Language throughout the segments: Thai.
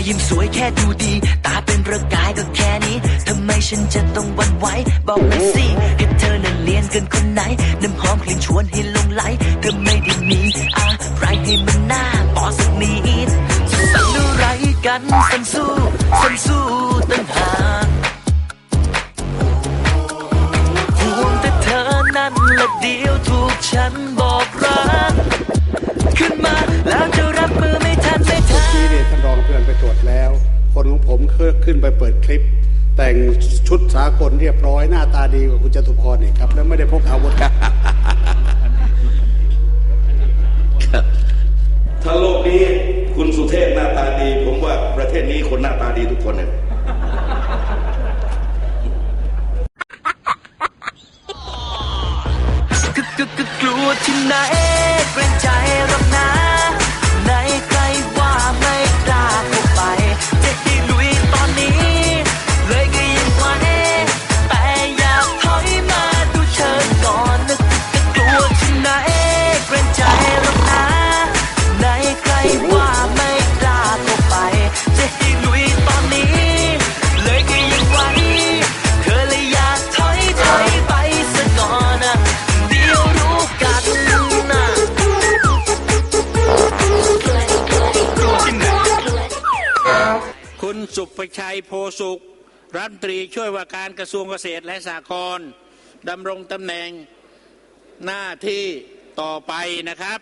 ค่ดูดี ตาเป็นประกายก็แค่นี้ทำไมฉันจะต้องวันไหวบอกมาสิให้เธอนั้นเลียนเกินคนไหน น้ำหอมกลิ่นชวนให้ลงไหลเธอไม่ได้มีอะไรให้มันน่าปอสักนิดสั่นอะไรกันสันสู้สันสู้ตั้งหาก คนของผมเคยขึ้นไปเปิดคลิป แต่งชุดสากลเรียบร้อยหน้าตาดีกว่าคุณจตุพรอีกครับ แล้วไม่ได้พกอาวุธถ้าโลกนี้คุณสุเทพหน้าตาดี ผมว่าประเทศนี้คนหน้าตาดีทุกคนเลยกึกกึกกึกกลัวที่ไหน คุณสุประชัยโพสุข รัฐมนตรีช่วยว่าการกระทรวงเกษตรและสหกรณ์ดำรงตำแหน่งหน้าที่ต่อไปนะครับ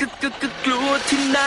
กกกกลัวที่ไหน